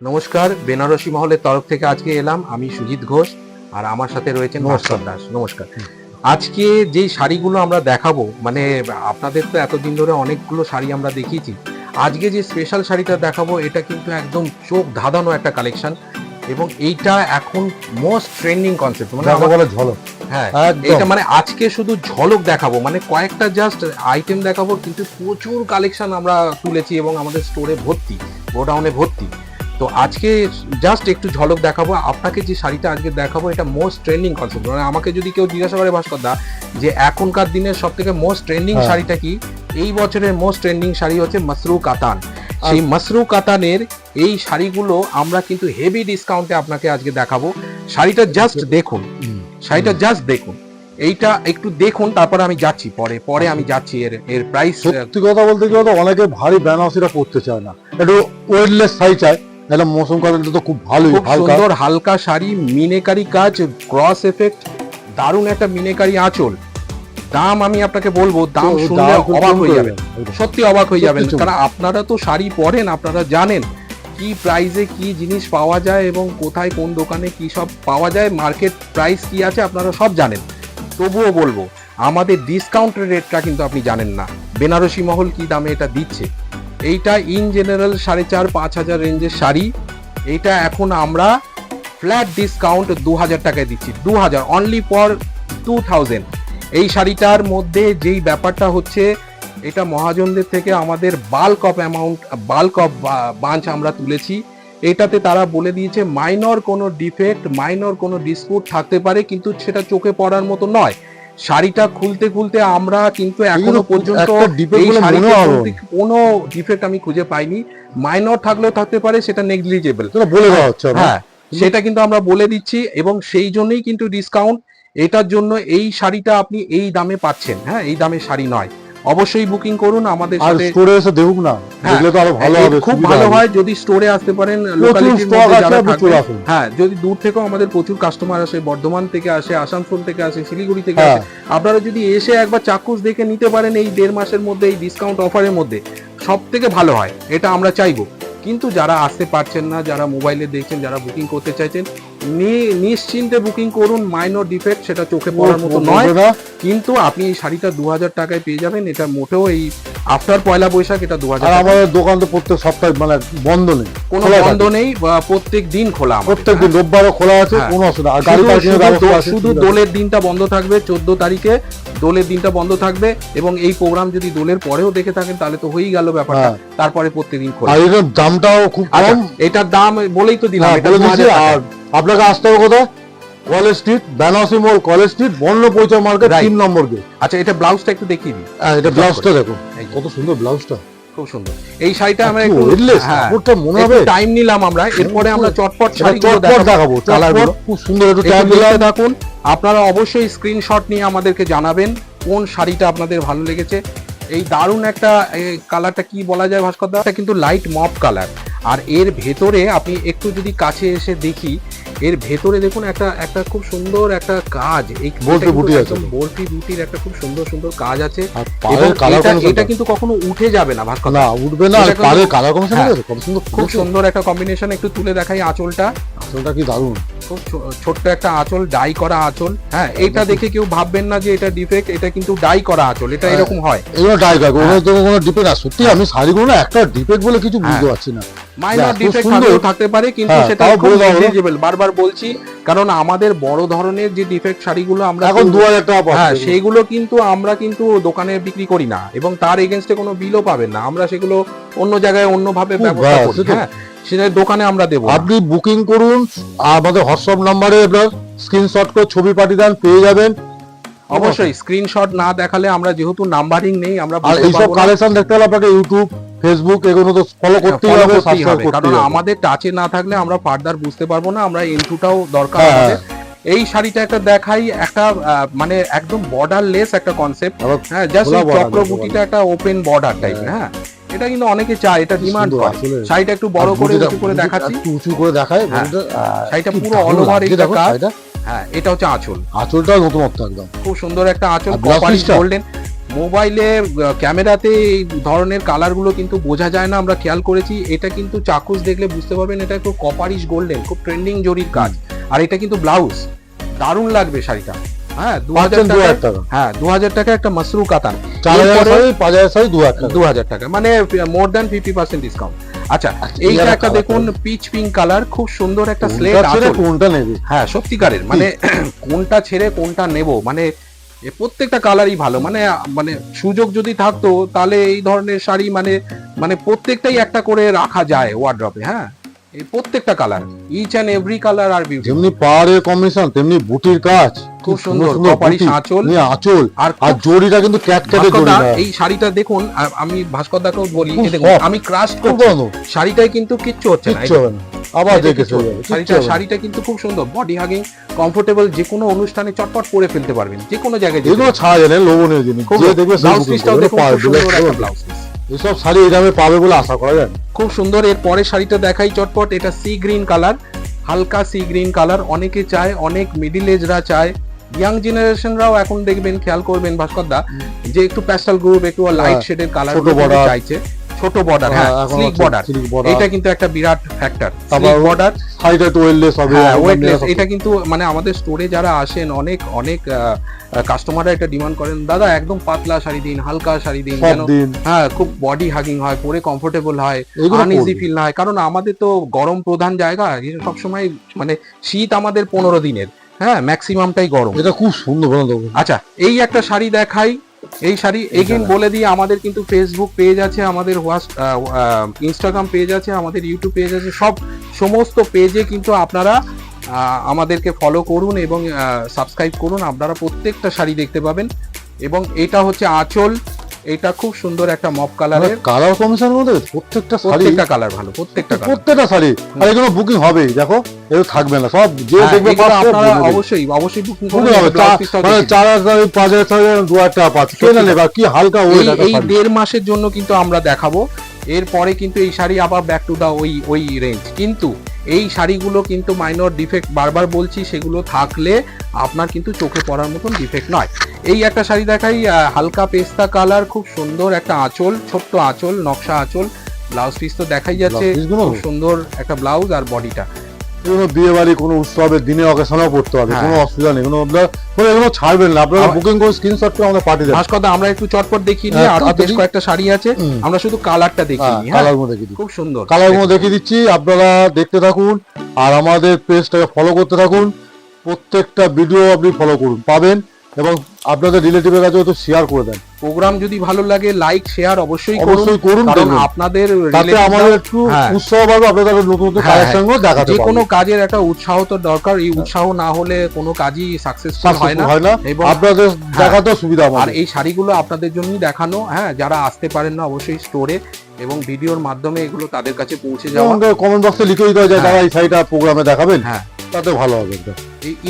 নমস্কার বেনারসি মহলের তরফ থেকে আজকে এলাম আমি সুজিত ঘোষ আর আমার সাথে রয়েছেন ভাস্কর দাস। নমস্কার। আজকে যে শাড়িগুলো আমরা দেখাবো মানে আপনাদের তো এতদিন ধরে অনেকগুলো শাড়ি আমরা দেখিয়েছি আজকে যে স্পেশাল শাড়িটা দেখাবো এটা কিন্তু একদম চোখ ধাঁধানো একটা কালেকশন এবং এইটা এখন মোস্ট ট্রেন্ডিং কনসেপ্ট মানে ঝলক। হ্যাঁ এটা মানে আজকে শুধু ঝলক দেখাবো মানে কয়েকটা জাস্ট আইটেম দেখাবো কিন্তু প্রচুর কালেকশন আমরা তুলেছি এবং আমাদের স্টোরে ভর্তি গোডাউনে ভর্তি। তো আজকে জাস্ট একটু ঝলক দেখাবো আপনাকে যে শাড়িটা আজকে দেখাবো এটা মোস্ট ট্রেন্ডিং কনসেপ্ট মানে আমাকে যদি কেউ জিজ্ঞাসা করে ভাস্কর দা যে এখনকার দিনের সব থেকে মোস্ট ট্রেন্ডিং। শাড়িটা কি? এই বছরের মোস্ট ট্রেন্ডিং শাড়ি হচ্ছে মাসরু কাতান সেই মাসরু কাতানের এই শাড়িগুলো আমরা কিন্তু হেভি ডিসকাউন্টে আপনাকে আজকে দেখাবো। শাড়িটা জাস্ট দেখুন। শাড়িটা জাস্ট দেখুন। এইটা একটু দেখুন তারপরে আমি যাচ্ছি। পরে পরে আমি যাচ্ছি এর এর প্রাইস সত্যি কথা বলতে কি বলতো অনেকে ভারী বেনারসিরা পড়তে চায় না। একটু ওয়েটলেস শাড়ি চায়। তাহলে মৌসুম কালারটা তো খুব ভালোই সুন্দর হালকা শাড়ি মিনেকারি কাজ ক্রস এফেক্ট দারুণ একটা মিনেকারি আঁচল। দাম আমি আপনাকে বলব দাম শুনলে অবাক হয়ে যাবেন। সত্যি অবাক হয়ে যাবেন। কারণ আপনারা তো শাড়ি পরেন আপনারা জানেন কি প্রাইসে কি জিনিস পাওয়া যায় এবং কোথায় কোন দোকানে কি সব পাওয়া যায় মার্কেট প্রাইস কি আছে আপনারা সব জানেন। তবুও বলব আমাদের ডিসকাউন্টের রেটটা কিন্তু আপনি জানেন না। বেনারসি মহল কি দামে এটা দিচ্ছে? এইটা ইন জেনারেল সাড়ে চার, পাঁচ হাজার রেঞ্জের শাড়ি। এইটা এখন আমরা ফ্ল্যাট ডিসকাউন্ট দু হাজার টাকায় দিচ্ছি, দু হাজার অনলি ফর টু থাউজেন্ড এই শাড়িটার মধ্যে যেই ব্যাপারটা হচ্ছে, এটা মহাজনদের থেকে আমাদের bulk of amount bulk of bunch আমরা তুলেছি। এটাতে তারা বলে দিয়েছে মাইনর কোনো ডিফেক্ট মাইনর কোনো ডিসপুট থাকতে পারে, কিন্তু সেটা চোখে পড়ার মতো নয়। শাড়িটা খুলতে খুলতে আমরা কিন্তু এখনও পর্যন্ত কোনো ডিফেক্ট আমি খুঁজে পাইনি। মাইনর থাকলেও থাকতে পারে সেটা নেগলিজেবল বলে দেওয়া হচ্ছে হ্যাঁ সেটা কিন্তু আমরা বলে দিচ্ছি এবং সেই জন্যই কিন্তু ডিসকাউন্ট এটার জন্য এই শাড়িটা আপনি এই দামে পাচ্ছেন। হ্যাঁ এই দামে শাড়ি নয়। অবশ্যই বুকিং করুন আমাদের আর সাথে। স্টোরে এসে দেখুক না হ্যাঁ, দেখলে তো আরও ভালো হবে খুব ভালো হয় যদি স্টোরে আসতে পারেন লোকালিটির মধ্যে যারা আসুন। হ্যাঁ যদি দূর থেকেও আমাদের প্রচুর কাস্টমার আসে বর্ধমান থেকে আসে আসানসোল থেকে আসে শিলিগুড়ি থেকে হ্যাঁ। আসে আপনারা যদি এসে একবার চাক্ষুষ দেখে নিতে পারেন এই দেড় মাসের মধ্যে এই ডিসকাউন্ট অফারের মধ্যে সব থেকে ভালো হয় এটা আমরা চাইব। কিন্তু যারা আসতে পারছেন না যারা মোবাইলে দেখছেন যারা বুকিং করতে চাইছেন নিশ্চিন্তে বুকিং করুন মাইনর ডিফেক্ট সেটা চোখে পড়ার মতো নয় কিন্তু আপনি এই শাড়িটা দু হাজার টাকায় পেয়ে যাবেন এটা মোটেও এই আফটার পয়লা বৈশাখ এটা দু হাজার আমাদের দোকান তো প্রত্যেক সপ্তাহে মানে বন্ধ নেই কোনো বন্ধ নেই প্রত্যেক দিন খোলা প্রত্যেক। দিন রোববারও খোলা আছে হ্যাঁ। কোনো অসুবিধা শুধু-। দোলের দিনটা বন্ধ থাকবে চোদ্দ তারিখে দোলের দিনটা বন্ধ থাকবে এবং এই প্রোগ্রাম যদি দোলের পরেও দেখে থাকেন তাহলে তো হয়েই গেল ব্যাপারটা। হ্যাঁ। তারপরে প্রত্যেকদিন খোলা। আর এটার দামটাও খুব আচ্ছা কম। এটার দাম বলেই তো দিলাম হ্যাঁ, এটা বলে 2000 দিচ্ছি টাকা। আর আপনাকে আসতে হবে কোথায়? কলেজ স্ট্রিট বেনারসি মোড় কলেজ স্ট্রিট বন্য পরিচয় মার্কেট তিন নম্বর গেট আচ্ছা এটা ব্লাউজটা একটু দেখিয়ে দিই। হ্যাঁ এটা ব্লাউজটা দেখো কত সুন্দর ব্লাউজটা খুব সুন্দর। এই শাড়িটা আমরা একটু ওয়েটলেস হ্যাঁ কাপড়টা মনে হবে। টাইম নিলাম আমরা। এরপরে আমরা চটপট শাড়িগুলো দেখাবো। কালারগুলো। খুব সুন্দর একটু দিলাম দেখতে আপনারা অবশ্যই স্ক্রিনশট নিয়ে আমাদেরকে জানাবেন কোন শাড়িটা আপনাদের ভালো লেগেছে। এই দারুণ একটা কালারটা কি বলা যায় ভাস্কর দা? কিন্তু লাইট মপ কালার আর এর ভেতরে আপনি একটু যদি কাছে এসে দেখি এর ভেতরে দেখুন একটা একটা খুব সুন্দর একটা কাজ এই বলটি বুটি আছে। বলটি বুটির একটা খুব সুন্দর সুন্দর কাজ আছে এবং এটা- কিন্তু কখনো উঠে যাবে না দা। না উঠবে না আর পাড়ের কালার কম্বিনেশন হ্যাঁ। আছে কত সুন্দর খুব সুন্দর একটা কম্বিনেশন একটু তুলে দেখাই আঁচলটা আঁচলটা কি দারুণ খুব ছোট্ট একটা আঁচল ডাই করা আঁচল হ্যাঁ এটা দেখে কেউ ভাববেন না যে এটা ডিফেক্ট এটা কিন্তু ডাই করা আঁচল এটা হ্যাঁ। এরকম হয় এগুলো ডাইগার হ্যাঁ। ওগুলো কোনো ডিপেন্ড না সত্যি আমি শাড়িগুলো না একটা ডিফেক্ট বলে কিছু বুঝতে হ্যাঁ। পারছি না মাইনর ডিফেক্ট। থাকতে পারে কিন্তু হ্যাঁ, সেটা খুব। নেগলিজেবল বারবার বলছি কারণ আমাদের বড় ধরনের যে ডিফেক্ট শাড়িগুলো আমরা এখন কিন্তু- দু হাজার টাকা হ্যাঁ সেইগুলো কিন্তু আমরা কিন্তু দোকানে বিক্রি করি না এবং তার এগেনস্টে কোনো বিলও পাবেন না আমরা সেগুলো অন্য জায়গায় অন্যভাবে ব্যবস্থা করি হ্যাঁ সেটা দোকানে আমরা দেবো। আপনি বুকিং করুন আমাদের হোয়াটসঅ্যাপ নাম্বারে আপনার স্ক্রিনশট করে ছবি পাঠিয়ে দেন পেয়ে যাবেন অবশ্যই স্ক্রিনশট না দেখালে আমরা যেহেতু নাম্বারিং নেই আমরা আর বুঝতে এইসব কালেকশন দেখতে হলে আপনাকে ইউটিউব ফেসবুক এগুলো তো ফলো করতেই হবে সাবস্ক্রাইব হবে করতেই কারণ হবে। আমাদের টাচে না থাকলে আমরা ফার্দার বুঝতে পারব না আমরা ইন্টুটাও দরকার হ্যাঁ, আমাদের। এই শাড়িটা একটা দেখাই একটা মানে একদম বর্ডার লেস একটা কনসেপ্ট হ্যাঁ জাস্ট চক্রবুটিটা একটা ওপেন বর্ডার টাইপ হ্যাঁ। এটা কিন্তু অনেকে চায় এটা ডিমান্ড করে। শাড়িটা একটু বড় করে উঁচু করে দেখাচ্ছি। একটু উঁচু করে দেখায় হ্যাঁ। শাড়িটা পুরো দারুণ all over হ্যাঁ এটা হচ্ছে আঁচল। আঁচলটা নতুনত্ব একদম। খুব সুন্দর একটা আঁচল টা? গোল্ডেন মোবাইলে ক্যামেরাতে এই ধরনের কালারগুলো কিন্তু বোঝা যায় না আমরা খেয়াল করেছি। এটা কিন্তু চাকুস দেখলে বুঝতে পারবেন এটা একটু কপারিশ গোল্ডেন খুব ট্রেন্ডিং জরির কাজ। আর এটা কিন্তু ব্লাউজ দারুণ লাগবে শাড়িটা। হ্যাঁ দু হাজার টাকা। হ্যাঁ দু হাজার টাকা একটা মাসরু কাতান চার হাজার দু হাজার টাকা। মানে more than fifty percent discount আচ্ছা আচ্ছা, এইটা একটা দেখুন পিচ পিঙ্ক কালার খুব সুন্দর একটা স্লেট আছে। কোনটা নেবে? হ্যাঁ সত্যিকারের মানে কোনটা ছেড়ে কোনটা নেব? মানে প্রত্যেকটা কালারই ভালো। মানে মানে সুযোগ যদি থাকতো তাহলে এই ধরনের শাড়ি মানে মানে প্রত্যেকটাই একটা করে রাখা যায় ওয়ার্ড্রপে হ্যাঁ? এই প্রত্যেকটা colour each and every colour R beauty যেমনি পাহাড়ের কম্বিনেশন তেমনি বুটির কাজ। খুব সুন্দর, আঁচল। আঁচল। আর আর জরিটা কিন্তু ক্যাট ক্যাটে জরি ভাস্করদা, না এই শাড়িটা দেখুন আমি ভাস্কর দাকেও বলি দেখুন আমি ক্রাশ শাড়িটায় কিন্তু কিচ্ছু হচ্ছে না আবার দেখে। শাড়িটা শাড়িটা কিন্তু খুব সুন্দর বডি হাগিং কমফোর্টেবল যে কোনো অনুষ্ঠানে চটপট পরে ফেলতে পারবেন যে কোনো জায়গায় যেতে এগুলো ছাড়া যায় লোভনীয় জিনিস। যে দেখবে ব্লাউজ পিসটাও দেখুন সুন্দর একটা ব্লাউজ পিস। এসব শাড়ি এই দামে পাবে বলে আশা করা যায় খুব সুন্দর এর পরের শাড়িটা দেখাই চটপট এটা সি গ্রিন কালার হালকা সি গ্রিন কালার অনেকে চায় অনেক মিডিল এজরা চায়। ইয়াং জেনারেশনরাও এখন দেখবেন খেয়াল করবেন ভাস্কর দা যে একটু প্যাস্টাল গ্রুপ একটু লাইট শেডের কালার চাইছে। ছোট বর্ডার হ্যাঁ হ্যাঁ, স্লিক বর্ডার এটা কিন্তু একটা বিরাট ফ্যাক্টর আবার বর্ডার শাড়িটা একটু ওয়েললেস হবে হ্যাঁ ওয়েটলেস এটা কিন্তু মানে আমাদের স্টোরে যারা আসেন অনেক অনেক কাস্টমাররা এটা ডিমান্ড করেন দাদা একদম পাতলা শাড়ি দিন হালকা শাড়ি দিন যেন হ্যাঁ খুব বডি হাগিং হয় পরে কমফোর্টেবল হয় আনইজি ফিল না হয়। কারণ আমাদের তো গরম প্রধান জায়গা সব সময় মানে শীত আমাদের পনেরো দিনের। হ্যাঁ ম্যাক্সিমামটাই গরম। এটা খুব সুন্দর আচ্ছা এই একটা শাড়ি দেখাই। এই শাড়ি এগেন। বলে দিই আমাদের কিন্তু ফেসবুক পেজ আছে আমাদের হোয়াটস ইনস্টাগ্রাম পেজ আছে আমাদের ইউটিউব পেজ আছে সব সমস্ত পেজে কিন্তু আপনারা আমাদেরকে ফলো করুন এবং সাবস্ক্রাইব করুন। আপনারা প্রত্যেকটা শাড়ি দেখতে পাবেন। এবং এটা হচ্ছে আঁচল। এটা খুব সুন্দর একটা মপ কালারের কালার কমিশন মধ্যে প্রত্যেকটা শাড়ি প্রত্যেকটা কালার ভালো প্রত্যেকটা প্রত্যেকটা শাড়ি। আর এগুলো বুকিং হবেই দেখো এগুলো থাকবে না। সব যে দেখবে হ্যাঁ, পাঁচশো আপনারা অবশ্যই অবশ্যই বুকিং বুকিং হবে মানে চার হাজার পাঁচ হাজার শাড়ি, দু হাজার টাকা পাচ্ছে। কে না নেবে? কি হালকা ওই এই এই দেড় মাসের জন্য কিন্তু আমরা দেখাবো। এরপরে কিন্তু এই শাড়ি আবার ব্যাক টু দা ওই ওই রেঞ্জ কিন্তু এই শাড়িগুলো কিন্তু মাইনর ডিফেক্ট বারবার বলছি সেগুলো থাকলে আপনার কিন্তু চোখে পড়ার মতন ডিফেক্ট নয়। এই একটা শাড়ি দেখাই হালকা পেস্তা কালার খুব সুন্দর একটা আঁচল ছোট্ট আঁচল নকশা আঁচল। ব্লাউজ পিস তো দেখাই যাচ্ছে খুব সুন্দর একটা ব্লাউজ আর বডিটা কোনো বিয়ে বাড়ি কোনো উৎসবের দিনে অকেশনেও পড়তে হবে হ্যাঁ। কোনো অসুবিধা নেই কোনো আপনার এগুলো ছাড়বেন না। আপনারা বুকিং করে স্ক্রিনশট করে আমাদের পাঠিয়ে দেবেন কথা আমরা একটু চটপট দেখিয়ে নিই হ্যাঁ, আর বেশ কয়েকটা শাড়ি আছে আমরা শুধু কালারটা দেখি হ্যাঁ কালার মধ্যে দেখিয়ে খুব সুন্দর। কালার মধ্যে দেখিয়ে দিচ্ছি আপনারা দেখতে থাকুন আর আমাদের পেজটাকে ফলো করতে থাকুন প্রত্যেকটা ভিডিও আপনি ফলো করুন পাবেন। এবং আপনাদের রিলেটিভের কাছে একটু শেয়ার করে দেন। প্রোগ্রাম যদি ভালো লাগে লাইক শেয়ার অবশ্যই করুন। অবশ্যই করুন কারণ আপনাদের তাতে আমাদের একটু হ্যাঁ। উৎসাহ পাবে আপনাদের নতুন নতুন হ্যাঁ, কালেকশন দেখাতে যে কোনো কাজের একটা উৎসাহ তো দরকার এই উৎসাহ না হলে কোনো কাজই সাকসেসফুল হয় না। হয় এবং আপনাদের দেখাতেও সুবিধা আর এই শাড়িগুলো আপনাদের জন্যই দেখানো হ্যাঁ। যারা আসতে পারেন না অবশ্যই স্টোরে এবং ভিডিওর মাধ্যমে এগুলো তাদের কাছে পৌঁছে যাওয়া। কমেন্ট বক্সে লিখে দিতে হয় যে হ্যাঁ। তারা এই শাড়িটা প্রোগ্রামে দেখাবেন। হ্যাঁ। তাতে ভালো হবে।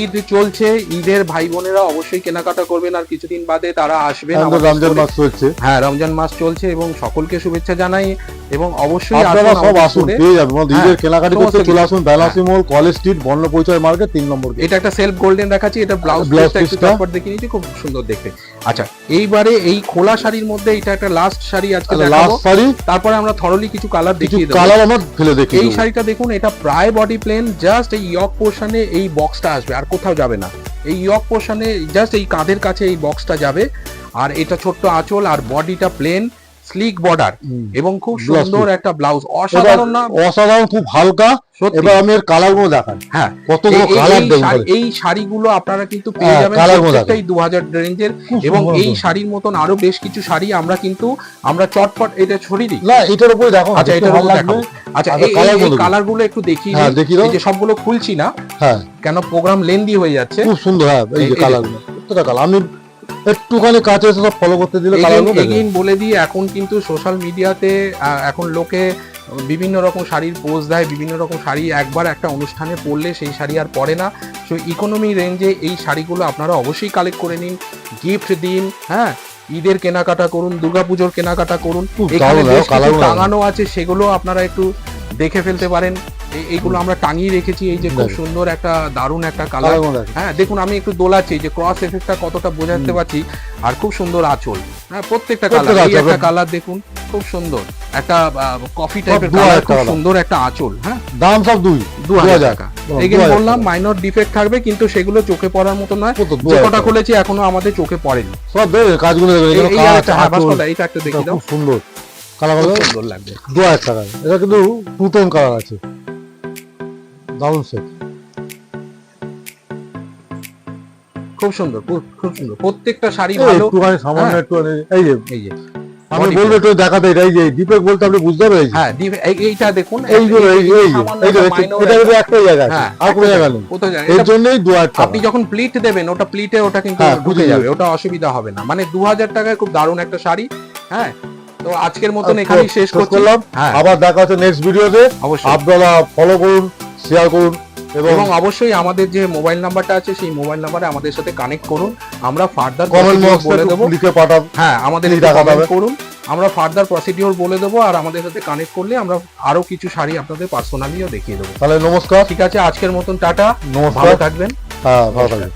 ঈদ চলছে ঈদের ভাই বোনেরা অবশ্যই কেনাকাটা করবেন আর কিছুদিন বাদে তারা আসবেন। আমাদের রমজান মাস চলছে। হ্যাঁ রমজান মাস চলছে এবং সকলকে শুভেচ্ছা জানাই এবং অবশ্যই আপনারা সব আসুন পেয়ে যাবেন। হ্যাঁ, ঈদের কেনাকাটি করতে চলে আসুন। বেলাসি মল কলেজ স্ট্রিট বর্ণ পরিচয় মার্কেট তিন নম্বর এটা একটা সেলফ গোল্ডেন দেখাচ্ছি এটা ব্লাউজ পিসটা একটু। দেখে নিয়েছি খুব সুন্দর দেখতে। আচ্ছা এইবারে এই খোলা শাড়ির মধ্যে এটা একটা লাস্ট শাড়ি আজকে দেখাবো। লাস্ট শাড়ি। তারপরে আমরা থরলি কিছু কালার দেখিয়ে দেবো। কালার আমার ফেলে দেখি এই শাড়িটা দেখুন এটা প্রায় বডি প্লেন জাস্ট এই ইয়ক পোর্শনে এই বক্সটা আসবে, আর কোথাও যাবে না। এই ইয়ক পোর্শনে জাস্ট এই কাঁধের কাছে এই বক্সটা যাবে, আর এটা ছোট্ট আঁচল, আর বডিটা প্লেন স্লিক বর্ডার এবং খুব সুন্দর একটা ব্লাউজ অসাধারণ না? অসাধারণ খুব হালকা। এবার আমি এর কালারগুলো দেখান হ্যাঁ। কতগুলো কালার এই এই শাড়িগুলো আপনারা কিন্তু পেয়ে হ্যাঁ, যাবেন প্রত্যেকটাই দু হাজার রেঞ্জের এবং এই শাড়ির মতন আরও বেশ কিছু শাড়ি আমরা কিন্তু আমরা চটপট এটা ছড়িয়ে দিই। না এটার উপরে দেখো আচ্ছা এটার উপর দেখাবো। আচ্ছা আচ্ছা, এই- কালারগুলো একটু দেখিয়ে হ্যাঁ। দেখি এই যে সবগুলো খুলছি না হ্যাঁ। কেন প্রোগ্রাম লেন্দি হয়ে যাচ্ছে? খুব সুন্দর হ্যাঁ এই এই- যে কালারগুলো। প্রত্যেকটা কালার আমি একটুখানি কাছে এসে সব ফলো করতে দিলে এগেইন বলে দিই এখন কিন্তু সোশ্যাল মিডিয়াতে এখন লোকে বিভিন্ন রকম শাড়ির পোজ দেয় বিভিন্ন রকম শাড়ি একবার একটা অনুষ্ঠানে পরলে সেই শাড়ি আর পরে না। সো ইকোনমি রেঞ্জে এই শাড়িগুলো আপনারা অবশ্যই কালেক্ট করে নিন। গিফট দিন হ্যাঁ? ঈদের কেনাকাটা করুন দুর্গাপুজোর কেনাকাটা করুন। এখানে টাঙানো আছে সেগুলো আপনারা একটু দেখে ফেলতে পারেন। এইগুলো আমরা টাঙিয়ে রেখেছি এই যে খুব সুন্দর একটা দারুণ একটা কালার হ্যাঁ দেখুন আমি একটু দোলাচ্ছি যে ক্রস এফেক্টটা কতটা বোঝাতে পারছি আর খুব সুন্দর আঁচল। হ্যাঁ প্রত্যেকটা কালার এই একটা কালার দেখুন খুব সুন্দর। একটা কফি টাইপের কালার খুব সুন্দর একটা আঁচল হ্যাঁ। দাম সব দুই দু হাজার। টাকা। বললাম মাইনর ডিফেক্ট থাকবে কিন্তু সেগুলো চোখে পড়ার মতো নয়। যে কটা খুলেছি এখনও আমাদের চোখে পড়েনি। সব কাজগুলো একটা হ্যাঁ এইটা একটা দেখি দাও খুব সুন্দর। কালার সুন্দর লাগবে। দু হাজার টাকা। এটা কিন্তু টু টোন কালার আছে। দারুণ সেট খুব সুন্দর খুব সুন্দর। প্রত্যেকটা শাড়ি ভালো। একটুখানি সামান্য হ্যাঁ। একটু এই যে এই যে। আমি বলব একটু দেখাতে এই যে বলতে আপনি বুঝতে হ্যাঁ এইটা দেখুন এই এই যে এই যে এটা কিন্তু একটাই জায়গা আছে। হ্যাঁ, আর কোনো জায়গা নেই। এর জন্যই টাকা আপনি যখন প্লিট দেবেন ওটা প্লিটে ওটা কিন্তু হ্যাঁ, ঢুকে যাবে। ওটা অসুবিধা হবে না। মানে দু হাজার টাকায় খুব দারুণ একটা শাড়ি হ্যাঁ? তো আজকের মতন আর এখানেই শেষ করলাম। আবার দেখা হচ্ছে নেক্সট ভিডিওতে অবশ্যই। আপনারা ফলো করুন। শেয়ার করুন এবং অবশ্যই আমাদের যে মোবাইল নাম্বারটা আছে সেই মোবাইল নাম্বারে আমাদের সাথে কানেক্ট করুন। আমরা ফার্দার কমেন্ট বলে দেবো। লিখে পাঠান হ্যাঁ আমাদের? করুন। আমরা ফার্দার প্রসিডিওর বলে দেবো আর আমাদের সাথে কানেক্ট করলে আমরা আরও কিছু শাড়ি আপনাদের পার্সোনালিও দেখিয়ে দেবো। তাহলে নমস্কার। ঠিক আছে আজকের মতন টাটা। নমস্কার। ভালো থাকবেন। হ্যাঁ ভালো থাকবেন।